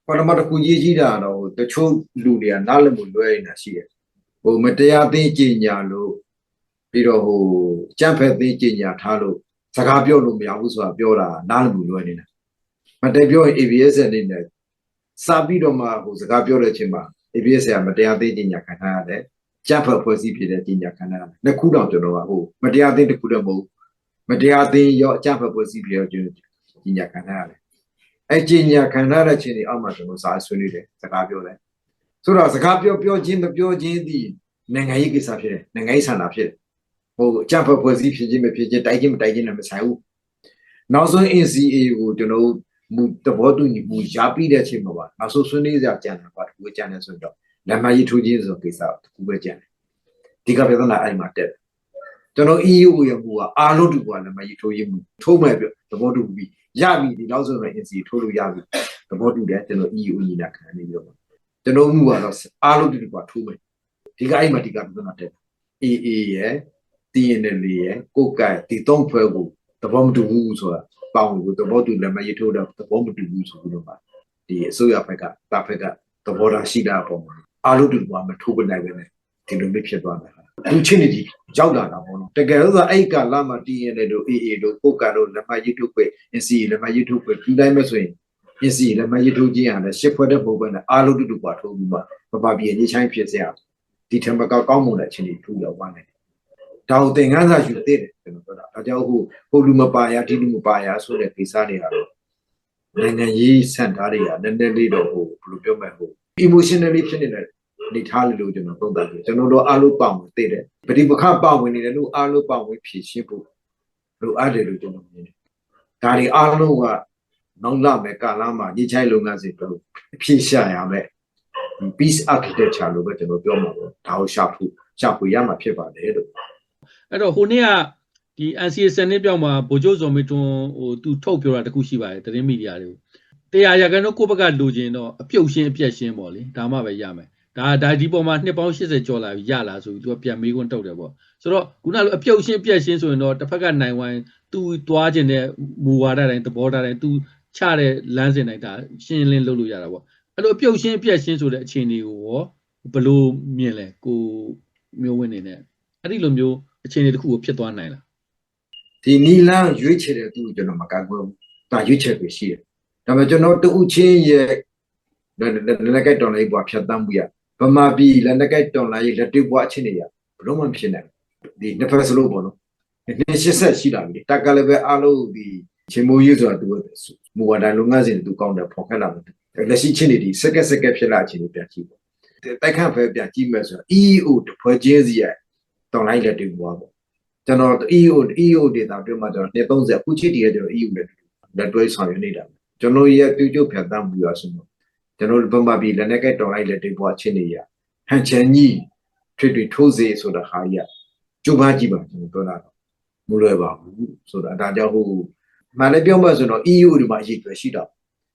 ပထမတစ်ခုရေးကြီးတာတော့တချို့လူတွေကနားလည်မှုလွဲနေတာရှိတယ်ဟိုမတရားသိကျင်ညာလို့ပြီးတော့ဟိုကြမ်းဖက်သိကျင်ညာထားလို့စကားပြောလို့မရဘူးဆိုတာပြောတာနားလည်မှုလွဲနေတာမတည့်ပြောရင် ABS အနေနဲ့ စာပြီးတော့မှဟိုစကားပြောတဲ့အချိန်မှာ ABS ကမတရားသိကျင်ညာခံထားရတယ်ကြမ်းဖက်ဖွဲ့စည်းဖြစ်တဲ့ကျင်ညာခံထားရတယ်နှစ်ခုတော့ကျွန်တော်ကဟိုမတရားသိတစ်ခုတော့မဟုတ်မတရားသိရောအကြမ်းဖက်ဖွဲ့စည်းဖြစ်တဲ့ကျင်ညာခံထားရတယ်အဲ့ကျင်ညာခံရတဲ့ချင်းဒီအောက်မှာကျွန်တော်စာဆွေးနွေးတယ်စကားပြောတယ်ဆိုတော့စကားပြောပြောချင်းမပြောချင်းဒီနိုင်ငံရေးကိစ္စဖြစ်တယ်နိုင်ငံရေးဆန္ဒဖြစ်တယ်ဟိုအကြံဖက်ဖွဲ့စည်းဖြစ်ချင်းမဖြစ်ချင်းတိုက်ချင်းမတိုက်ချင်းလည်းမဆိုင်ဘူးနောက်ဆုံး NCA ကိုကျွန်တော် မူတဘောတူညီမှုရပြီးတဲ့အချိန်မှာပါနောက်ဆုံးဆွေးနွေးကြကြံတယ်ပါတခုကြံတယ်ဆိုတော့လက်မကြီးထိုးချင်းဆိုကိစ္စတခုပဲကြံတယ်ဒီကပြဿနာအဲ့မှာတက်တယ်ကျွန်တော် EU ရဲ့မူကအားလုံးတူကလက်မကြီးထိုးရင်မူထိုးမယ်ပြသဘောတူပြီးရပြီဒီနောက်ဆုံးတော့ NCA ထိုးလို့ရပြီသဘောတူတယ်ကျွန်တော် EU ညီလာခံနေပြီးတော့ကျွန်တော်မှုကတော့အားလုံးတူတူကထိုးမယ်ဒီကအဲ့မှာဒီကပြဿနာတက် AA ရဲ့ TNL ရဲ့ကိုကဲဒီသုံးဖွဲ့ကိုသဘောမတူဘူးဆိုတာ ပေါင်းကိုသဘောတူလက်မရေးထိုးတော့သဘောမတူဘူးဆိုတော့ပါဒီအစိုးရဘက်ကတာဘက်ကသဘောထားရှိတာအပေါ်မှာအားလုံးတူတူကမထိုးပနိုင်ပဲနဲ့ဒီလိုမျိုးဖြစ်သွားတာလူချင်းနေဒီရောက်လာတာပေါ့နော်တကယ်လို့ဆိုအဲ့ကာလမှာ TNL တို့ AA တို့ကိုကဲတို့လက်မရေးထိုးခွင့် NCA လက်မရေးထိုးခွင့်ဒီတိုင်းပဲဆိုရင် NCA လက်မရေးထိုးခြင်းရတယ်ရှစ်ဖွဲ့တဲ့ပုံပဲနဲ့အားလုံးတူတူကထိုးပြီးမှမပါပြေညချိုင်းဖြစ်စရာဒီထက်မကောက်ကောင်းမွန်တဲ့ချင်းတွေထူရောက်ပါနဲ့ ဒါကိုသင်ခန်းစာယူသင့်တယ်ကျွန်တော်ပြောတာဒါကြောင့်ဟိုဟိုလူမပါရဒီလူမပါရဆိုတဲ့ကိစ္စတွေကတော့နိုင်ငံရေးစံထားတွေကနည်းနည်းလေးတော့ဟိုဘယ်လိုပြောမလဲဟို emotionally ဖြစ်နေတဲ့နေထားလို့ကျွန်တော်သုံးသပ်တယ်ကျွန်တော်တို့အားလုံးပါဝင်သိတယ်ပฏิပခပါဝင်နေတယ်လို့အားလုံးပါဝင်ဖြည့်ရှင်းဖို့လိုအပ်တယ်လို့ကျွန်တော်မြင်တယ်ဒါတွေအားလုံးကနောက်လာမဲ့ကာလမှာညချိုင်းလုပ်ငန်းစဉ်တော့အဖြည့်ရှာရမယ် peace architecture လို့ပဲကျွန်တော်ပြောမှာပေါ့ဒါကိုရှာဖို့ရှာဖို့ရမှာဖြစ်ပါတယ်လို့ အဲ့တော့ဟိုနေ့ကဒီ NCA စနစ်ပြောင်းမှာဗိုလ်ချုပ်ဇော်မေထွန်းဟိုသူထုတ်ပြောတာတခုရှိပါတယ်သတင်းမီဒီယာတွေကိုတရားရကန်တော့ကိုယ့်ဘက်ကလိုချင်တော့အပြုတ်ရှင်းအပြက်ရှင်းပေါ့လေဒါမှပဲရမယ်ဒါဒါဒီပေါ်မှာနှစ်ပေါင်း80ကျော်လာပြီရလာဆိုပြီးသူကပြန်မေးခွန်းတုတ်တယ်ပေါ့ဆိုတော့ခုနလိုအပြုတ်ရှင်းအပြက်ရှင်းဆိုရင်တော့တစ်ဖက်ကနိုင်ဝိုင်းသူသွားခြင်းတဲ့မူဝါဒတိုင်းသဘောထားတိုင်းသူချတဲ့လမ်းစဉ်တိုင်းဒါရှင်းလင်းလုပ်လို့ရတာပေါ့အဲ့လိုအပြုတ်ရှင်းအပြက်ရှင်းဆိုတဲ့အခြေအနေကိုရောဘယ်လိုမြင်လဲကိုမျိုးဝင်နေနဲ့အဲ့ဒီလိုမျိုး အခြေအနေတစ်ခုကိုဖြစ်သွားနိုင်လားဒီနီလန်းရွေးချယ်တဲ့သူကိုကျွန်တော်မကန့်ကွက်ဘူးဒါရွေးချယ်ပဲရှိတယ်ဒါပေမဲ့ကျွန်တော်တူဦးချင်းရဲ့လက်နက်ကတော်လိုက်ပွားဖြတ်တန်းမှုရဗမာပြည်လက်နက်ကတော်လိုက်လက်တွေ့ပွားအချင်းတွေရဘလို့မှဖြစ်နိုင်ဒီနှစ်ဖက်စလုံးပေါ့နော်နှစ်ရှစ်ဆက်ရှိတာပြီတက်ကလည်းပဲအားလုံးဒီချင်းမိုးရေးဆိုတာသူမူဝါဒလုံငန်းစဉ်သူကောင်းတယ်ဖော်ခက်လာတယ်လက်ရှိချင်းတွေဒီစက်ကက်စက်ကက်ဖြစ်လာချင်းတွေပြန်ကြည့်ပေါ့တိုက်ခန့်ဖဲပြန်ကြည့်မယ်ဆိုတော့ EEO တဖွဲ့ချင်းစီရ တော်လိုက်လက်တွေ့ပွားပေါ့ကျွန်တော် EO EO ဒေတာပြောမှကျွန်တော်230အခုချိတည်ရကျွန်တော် EU နဲ့လက်တွဲဆောင်ရွက်နေတာကျွန်တော်ရဲ့ပြုကျုပ်ဖြတ်တန်းမှုရဆိုတော့ကျွန်တော်ဗမာပြည်လက်နက်ကတော်လိုက်လက်တွေပွားချင်းနေရဟန်ချန်ကြီးထွေထွေထိုးစေဆိုတာဟာကြီးကကျိုးပန်းကြည့်ပါကျွန်တော်ပြောတာတော့မလွယ်ပါဘူးဆိုတာဒါကြောင့်ဟိုမှန်လည်းပြောမှဆိုတော့ EU ဒီမှာအရေးတွေရှိတော့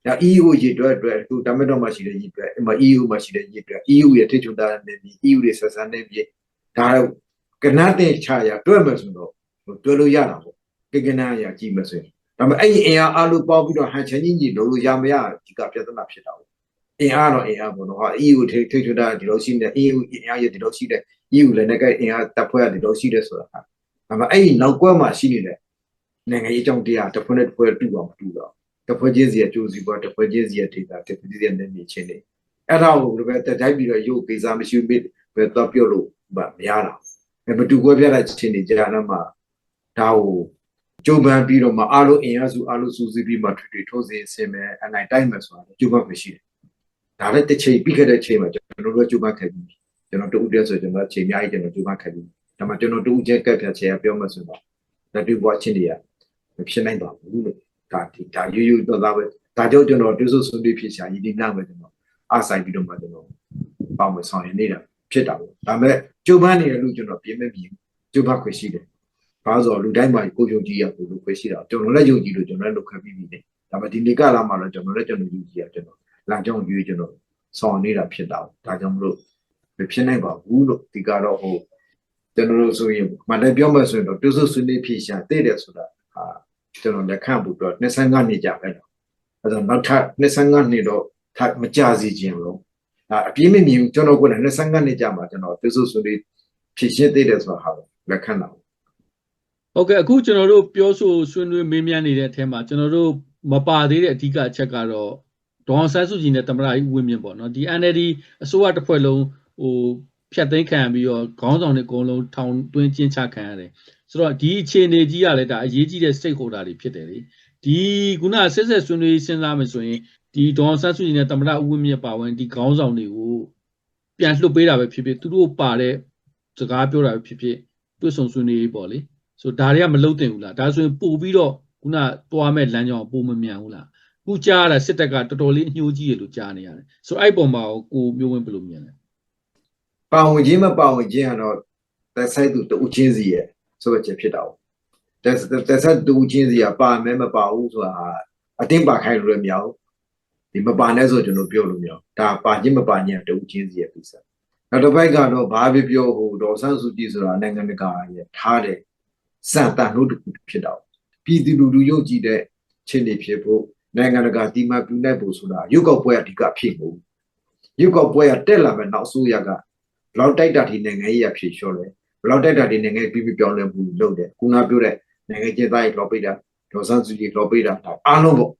ဒါ EU ရေတွက်အတွက်အခုတမန်တော်မှာရှိတဲ့ရေတွက်အမ EU မှာရှိတဲ့ရေတွက် EU ရဲ့ထိချုံတာနေပြီး EU ရဲ့ဆက်ဆံနေပြီးဒါတော့ ကနတ်တဲ့ခြာရတွက်မယ်ဆိုတော့တွက်လို့ရတာပေါ့ကကနတ်ရကြည့်မယ်ဆိုရင်ဒါပေမဲ့အဲ့ဒီအင်အားအလိုပေါင်းပြီးတော့ဟန်ချင်ကြီးကြီးလို့လို့ရမရဒီကပြဿနာဖြစ်တာပေါ့အင်အားတော့အင်အားပေါ့နော်ဟာ EU ထိထိချုံတာဒီလိုရှိနေ EU အင်အားရဒီလိုရှိတယ် EU လည်းနဲ့ကအင်အားတပ်ဖွဲ့ရဒီလိုရှိတယ်ဆိုတာဟာဒါပေမဲ့အဲ့ဒီနောက်ကွက်မှာရှိနေတဲ့နိုင်ငံရေးအကြောင်းတရားတစ်ဖွဲ့နဲ့တစ်ဖွဲ့တူအောင်မတူတော့တစ်ဖွဲ့ချင်းစီရဲ့ကြိုးစီပွားတစ်ဖွဲ့ချင်းစီရဲ့ဒေတာတစ်ဖွဲ့ချင်းစီရဲ့နေမြေချင်းတွေအဲ့ဒါကိုလည်းပဲတိုက်ပြီးတော့ရုပ်ကိစ္စမရှိဘူးပဲတော့ပြုတ်လို့မရတာအဲ့ မတူကွဲပြားတဲ့ချင်းတွေကြာတော့မှဒါကိုကျုံပန်းပြီးတော့မှအားလုံးအင်အားစုအားလုံးစုစည်းပြီးမှထွေထွေထိုးစီဆင်မယ်အနိုင်တိုက်မယ်ဆိုတာကျုံပန်းမရှိတယ်ဒါလည်းတစ်ချိန်ပြီးခဲ့တဲ့ချိန်မှာကျွန်တော်တို့ကျုံပန်းခဲ့ပြီးကျွန်တော်တူဦးတဲ့ဆိုကျွန်တော်ချိန်များကြီးကျွန်တော်ကျုံပန်းခဲ့ပြီးဒါမှကျွန်တော်တူဦးချင်းကပ်ဖြတ်ချေရပြောမှဆိုတော့လက်တွေ့ဘဝချင်းတွေကမဖြစ်နိုင်ပါဘူးလို့ဒါဒီဒါယူယူတော့ဒါပဲဒါကြောင့်ကျွန်တော်တူဆုဆွေးနွေးဖြစ်ရှာရည်ဒီနာမယ်ကျွန်တော်အားဆိုင်ပြီးတော့မှကျွန်တော်ပေါင်းမဆောင်ရနေတာ ဖြစ်တာပေါ့ဒါပေမဲ့ကျုံပန်းနေတယ်လို့ကျွန်တော်ပြင်မဲ့ပြီးကျုံပန်းခွင့်ရှိတယ်ဘာလို့ဆိုလူတိုင်းမှာကိုယုံကြည်ရကိုလို့ခွင့်ရှိတာကျွန်တော်လည်းယုံကြည်လို့ကျွန်တော်လည်းလုပ်ခဲ့ပြီးပြီလေဒါပေမဲ့ဒီနေ့ကလာမှတော့ကျွန်တော်လည်းကျွန်တော်ယုံကြည်ရကျွန်တော်လမ်းကြောင်းရွေးကျွန်တော်ဆောင်နေတာဖြစ်တာဒါကြောင့်မလို့မဖြစ်နိုင်ပါဘူးလို့ဒီကတော့ဟိုကျွန်တော်တို့ဆိုရင်မလည်းပြောမှဆိုရင်တော့တူဆုဆွေးနွေးဖြစ်ရှာတည်တယ်ဆိုတာဟာကျွန်တော်လက်ခံဖို့တော့25နှစ်ကြာပဲတော့အဲတော့နောက်ထပ်25နှစ်တော့ထပ်မကြစီခြင်းလို့ ဒါအပြင်းမမြင်ကျွန်တော်ကလည်း25နှစ်ကြာမှကျွန်တော်တူဆုဆွေးနွေးဖြစ်ရှင်းတည်တယ်ဆိုတာဟာလက်ခံတာဟုတ်ကဲ့အခုကျွန်တော်တို့ပြောဆိုဆွေးနွေးမေးမြန်းနေတဲ့အထက်မှာကျွန်တော်တို့မပါသေးတဲ့အဓိကအချက်ကတော့ဒေါအောင်ဆန်းစုကြည်နဲ့တမရကြီးဝင်းမြင့်ပေါ့နော်ဒီ NLD အစိုးရတစ်ဖွဲ့လုံးဟိုဖြတ်သိမ်းခံပြီးတော့ခေါင်းဆောင်တွေအကုန်လုံးထောင်တွင်းကျင်းချခံရတယ်ဆိုတော့ဒီအခြေအနေကြီးကလည်းဒါအရေးကြီးတဲ့ stakeholder တွေဖြစ်တယ်လေဒီခုနဆက်ဆက်ဆွေးနွေးစဉ်းစားမယ်ဆိုရင် ဒီဒေါအောင်ဆန်းစုကြည်နဲ့တမရဦးဝင်းမြင့်ပါဝင်ဒီခေါင်းဆောင်တွေကိုပြန်လှုပ်ပေးတာပဲဖြစ်ဖြစ်သူတို့ပါတဲ့စကားပြောတာပဲဖြစ်ဖြစ်တွေ့ဆုံဆွေးနွေးပေါ့လေဆိုဒါတွေကမလုံတင်ဘူးလားဒါဆိုရင်ပို့ပြီးတော့ခုနသွားမဲ့လမ်းကြောင်းပို့မမြန်ဘူးလားခုကြားရတာစစ်တပ်ကတော်တော်လေးအညှိုးကြီးရလို့ကြားနေရတယ်ဆိုတော့အဲ့ပုံမှာကိုမျိုးဝင်းဘယ်လိုမြင်လဲပါဝင်ခြင်းမပါဝင်ခြင်းကတော့သက်ဆိုင်သူတူချင်းစီရဲ့ဆိုချက်ဖြစ်တာ။သက်သက်ဆိုင်တူချင်းစီကပါမဲမပါဘူးဆိုတာအတင်းပါခိုင်းလို့လည်းမရဘူး။ ဒီမပါနဲ့ဆိုကျွန်တော်ပြောလို့မရဘူး။ဒါပါခြင်းမပါခြင်းတူချင်းစီရဲ့ကိစ္စ။နောက်တစ်ပိုက်ကတော့ဘာဖြစ်ပြောဟိုဒေါ်ဆန်းစုကြည်ဆိုတာနိုင်ငံတကာရဲ့ထားတဲ့စံတန်လို့တစ်ခုဖြစ်တော့ပြည်သူလူထုယုံကြည်တဲ့ချင်းတွေဖြစ်ဖို့နိုင်ငံတကာဒီမှာပြုနိုင်ဖို့ဆိုတာရုပ်ောက်ပွဲအဓိကဖြစ်ဖို့ရုပ်ောက်ပွဲကတက်လာမဲ့နောက်ဆိုရကဘလောက်တိုက်တာဒီနိုင်ငံရေးရဖြေလျှော့တယ်ဘလောက်တိုက်တာဒီနိုင်ငံပြီးပြီးပြောင်းလဲမှုလုပ်တယ်ခုနပြောတဲ့နိုင်ငံကျသားရေးလောပိတာဒေါ်ဆန်းစုကြည်လောပိတာဒါအားလုံးပေါ့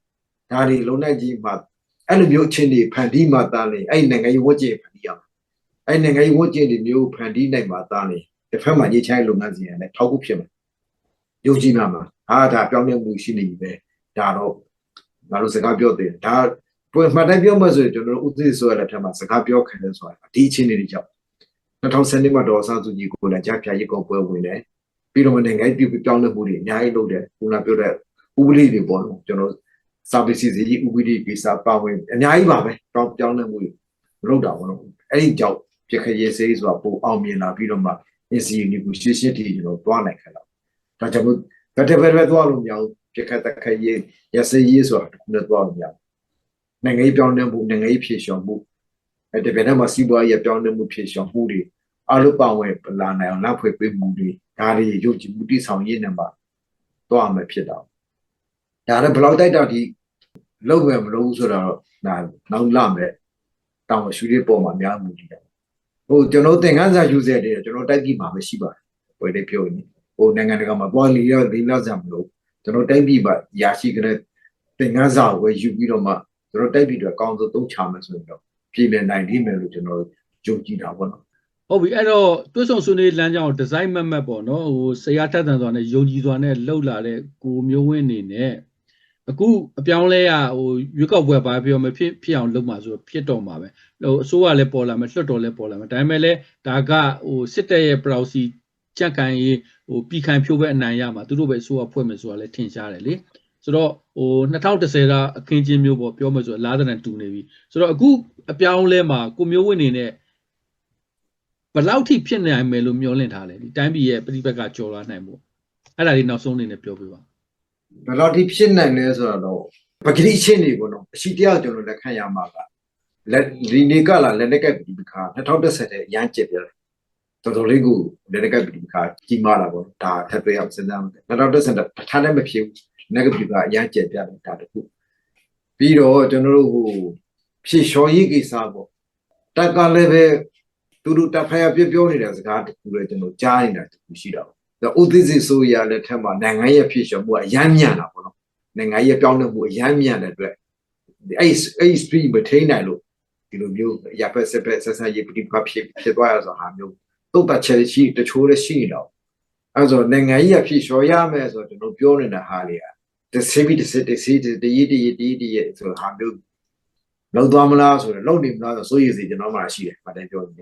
ဒါတွေလုံနိုင်ကြီးမှာ အဲ့လိုမျိုးအချင်းတွေဖန်တီးမှသားလေအဲ့နိုင်ငံရေးဝတ်ကျင်ဖန်တီးရမှာအဲ့နိုင်ငံရေးဝတ်ကျင်တွေမျိုးဖန်တီးနိုင်မှသားလေတစ်ဖက်မှာရေးချိုင်းလုပ်ငန်းစဉ်ရလည်းထောက်ခုဖြစ်မှာယုံကြည်မှာမှာဟာဒါပြောင်းလဲမှုရှိနေပြီပဲဒါတော့ငါတို့စကားပြောတယ်ဒါပွင့်မှတ်တိုင်းပြောမှဆိုရင်ကျွန်တော်တို့ဥသိဆိုရတဲ့ထက်မှာစကားပြောခံတယ်ဆိုတာဒီအချင်းတွေကြောင့်2010မှာဒေါ်ဆန်းစုကြည်ကိုလည်းကြားဖြတ်ရေးကောပွဲဝင်တယ်ပြီးတော့နိုင်ငံပြည်ပြောင်းလဲမှုတွေအများကြီးလုပ်တယ်ခုနပြောတဲ့ဥပဒေတွေပေါ့နော်ကျွန်တော် services ကြီးဥပဒေကိစ္စပါဝင်အများကြီးပါပဲတောင်းပြောင်းလဲမှုတွေလုပ်တာပေါ့နော်အဲ့ဒီကြောင့်ပြခရေးစေးဆိုတာပိုအောင်မြင်လာပြီးတော့မှ NCU ကိုရှင်းရှင်းတီကျွန်တော်တွားနိုင်ခဲ့တော့ဒါကြောင့်မို့ဗတ်တဘက်ဘက်သွားလို့မရဘူးပြခတ်တခရေးရစေးရေးဆိုတာတစ်ခုနဲ့သွားလို့မရဘူးနိုင်ငံရေးပြောင်းလဲမှုနိုင်ငံရေးဖြည့်ရှောင်မှုအဲ့ဒီဘက်ထဲမှာစီးပွားရေးပြောင်းလဲမှုဖြည့်ရှောင်မှုတွေအလုပ်ပါဝင်လာနိုင်အောင်လက်ဖွဲ့ပေးမှုတွေဒါတွေရုပ်ကြည်မှုတိဆောင်ရေးနေမှာတော့အမှဖြစ်တော့ ဒါလည်းဘလောက်တိုက်တာဒီလုံးပဲမလုံးဘူးဆိုတော့ဒါနောက်လာမယ်တောင်ရှူလေးပေါ်မှာများမှုကြည့်တယ်ဟိုကျွန်တော်သင်ခန်းစာယူစေတယ်ကျွန်တော်တိုက်ကြည့်မှာပဲရှိပါတယ်ဘယ်လေးပြောရင်ဟိုနိုင်ငံတကာမှာပွားလီရလေးလောက်စမလို့ကျွန်တော်တိုက်ပြီးပါရာရှိကြတဲ့သင်ခန်းစာကိုယူပြီးတော့မှကျွန်တော်တိုက်ပြီးတော့အကောင်းဆုံးသုံးချမယ်ဆိုရင်တော့ပြည်နယ်နိုင်လိမ့်မယ်လို့ကျွန်တော်ယုံကြည်တာပေါ့နော်ဟုတ်ပြီအဲ့တော့တွဲဆောင်ဆွေးနွေးလမ်းကြောင်းဒီဇိုင်းမတ်မတ်ပေါ့နော်ဟိုဆရာထက်တန်စွာနဲ့ယုံကြည်စွာနဲ့လှုပ်လာတဲ့ကိုမျိုးဝင်းနေနဲ့ အခုအပြောင်းလဲရဟိုရွေးကောက်ပွဲပါပြောမဖြစ်ဖြစ်အောင်လုပ်မှာဆိုဖြစ်တော့မှာပဲဟိုအစိုးရလည်းပေါ်လာမယ်လွှတ်တော်လည်းပေါ်လာမယ်ဒါပေမဲ့လည်းဒါကဟိုစစ်တပ်ရဲ့ proxy ကြက်ကန်ရေးဟိုပြည်ခိုင်ဖြိုးပဲအနိုင်ရမှာသူတို့ပဲအစိုးရဖွဲ့မယ်ဆိုတာလည်းထင်ရှားတယ်လေဆိုတော့ဟို2010ကအခင်းချင်းမျိုးပေါ့ပြောမယ်ဆိုလားတဲ့တူနေပြီဆိုတော့အခုအပြောင်းလဲမှာကိုမျိုးဝင်းနေနဲ့ဘယ်လောက်ထိဖြစ်နိုင်မယ်လို့မျှော်လင့်ထားလဲဒီတိုင်းပြည်ရဲ့ပြိပက်ကကြော်လာနိုင်မှုအဲ့ဒါလေးနောက်ဆုံးအနေနဲ့ပြောပြပါ ဘယ်လောက်ထိဖြစ်နိုင်လဲဆိုတော့ပဂတိချင်းနေပေါ့နော်အရှိတရားကျွန်တော်လက်ခံရမှာကလက်ဒီနေကလာလက်လက်ကပ်ဒီခါ2010တဲ့ရမ်းကျက်ပြတယ်တော်တော်လေးကိုလက်လက်ကပ်ဒီခါကြီးမားလာပေါ့ဒါထပ်ပြရအောင်စဉ်းစားမယ်2010တဲ့ထားလည်းမဖြစ်ဘူး negative ကအရမ်းကျက်ပြတယ်ဒါတခုပြီးတော့ကျွန်တော်တို့ဟိုဖြည့်လျှော်ရေးကိစ္စပေါ့တက်ကလည်းပဲသူတို့တက်ဖက်ပြပြောနေတဲ့စကားတခုလည်းကျွန်တော်ကြားနေတာတခုရှိတာပေါ့ဒါ ဥသိစိဆိုရလက်ထက်မှာနိုင်ငံရဲ့ဖြည့်လျှော်မှုကအရမ်းမြန်တာပေါ့နော်နိုင်ငံရေးပြောင်းလဲမှုအရမ်းမြန်တဲ့အတွက်အဲ့အဲ့ speed မထိန်းနိုင်လို့ဒီလိုမျိုးရဖက်ဆက်ဖက်ဆက်ဆက်ရေးပဋိပက္ခဖြစ်ဖြစ်သွားရဆိုဟာမျိုးတုတ်တချက်ရှိတချို့လည်းရှိနေတော့အဲ့ဆိုနိုင်ငံရေးအဖြစ်လျှော်ရမယ်ဆိုတော့ကျွန်တော်ပြောနေတဲ့ဟာလေးကတစ်စီးပြီးတစ်စီးတစ်စီးတည်တည်တည်တည်တည်ဆိုဟာမျိုးလောက်သွားမလားဆိုတော့လောက်နေမလားဆိုစိုးရိမ်စီကျွန်တော်မှရှိတယ်မတိုင်ပြောနေ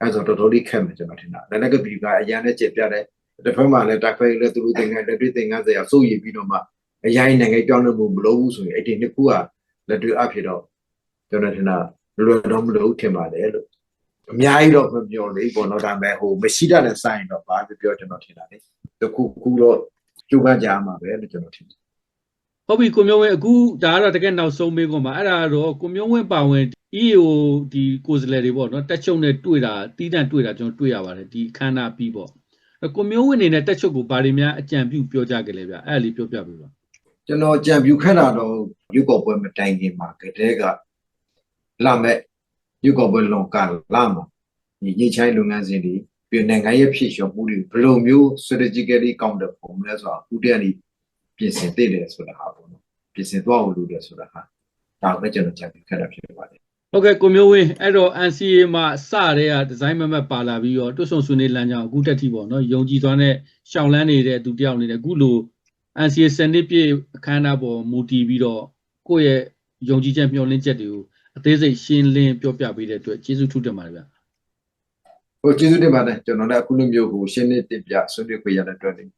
အဲ့ဆိုတော်တော်လေးခက်မယ်ကျွန်တော်ထင်တာလည်းလည်းကပီကအရန်နဲ့ကြက်ပြတဲ့ တစ်ဖက်မှာလည်းတက်ခွဲလည်းသူတို့သင်္ကန်းလက်တွေ့သင်္ကန်းစရာစိုးရိမ်ပြီးတော့မှအရင်နိုင်ငံပြောင်းလဲမှုမလုပ်ဘူးဆိုရင်အဲ့ဒီနှစ်ခုကလက်တွေ့အဖြစ်တော့ကျွန်တော်ထင်တာလွယ်တော့မလို့ထင်ပါတယ်လို့အများကြီးတော့မပြောလေပေါ့နော်ဒါပေမဲ့ဟိုမရှိတတ်တဲ့ဆိုင်တော့ဘာပြောပြောကျွန်တော်ထင်တာလေတခုခုတော့ကျုပ်ကကြားမှာပဲလို့ကျွန်တော်ထင်တယ်ဟုတ်ပြီကိုမျိုးဝင်းအခုဒါကတော့တကယ်နောက်ဆုံးမေးခွန်းပါအဲ့ဒါတော့ကိုမျိုးဝင်းပါဝင် EAO ဒီကိုယ်စားလှယ်တွေပေါ့နော်တက်ချုပ်နဲ့တွေ့တာတီးတန့်တွေ့တာကျွန်တော်တွေ့ရပါတယ်ဒီခန္ဓာပြီးပေါ့အဲ့ ကိုမျိုးဝင်းအနေနဲ့တက်ချုပ်ကိုဘာတွေများအကြံပြုပြောကြကြလဲဗျအဲ့ဒါလေးပြောပြပေးပါကျွန်တော်ကြံပြူခက်တာတော့ရုပ်ကော်ပွဲမတိုင်ခင်မှာကတည်းကလာမဲ့ရုပ်ကော်ပွဲလွန်ကလာမှာဒီညချိုင်းလုပ်ငန်းစဉ်တွေပြည်နိုင်ငံရဲ့ဖြစ်လျှော်မှုတွေဘယ်လိုမျိုး strategically counter ပုံလဲဆိုတာအခုတည်းကနေပြင်ဆင်သိတယ်ဆိုတာဟာပေါ့နော်ပြင်ဆင်သွားဖို့လိုတယ်ဆိုတာဟာဒါပဲကျွန်တော်ကြံပြူခက်တာဖြစ်ပါတယ် ဟုတ်ကဲ့ကိုမျိုးဝင်းအဲ့တော့ NCA မှာစတဲ့ကဒီဇိုင်းမမတ်ပါလာပြီးတော့တွတ်ဆုံဆွေးနွေးလမ်းကြောင်းအခုတက်ထိပေါ့နော်ယုံကြည်သွားတဲ့ရှောင်းလန်းနေတဲ့သူတယောက်အနေနဲ့အခုလို NCA စနစ်ပြည့်အခမ်းအနားပေါ်မူတည်ပြီးတော့ကိုယ့်ရဲ့ယုံကြည်ချက်မျှော်လင့်ချက်တွေကိုအသေးစိတ်ရှင်းလင်းပြောပြပေးတဲ့အတွက်ကျေးဇူးထူးတင်ပါတယ်ဗျဟိုကျေးဇူးတင်ပါတယ်ကျွန်တော်လည်းအခုလိုမျိုးကိုရှင်းနေတင်ပြဆွေးနွေးခွင့်ရတဲ့အတွက်လည်း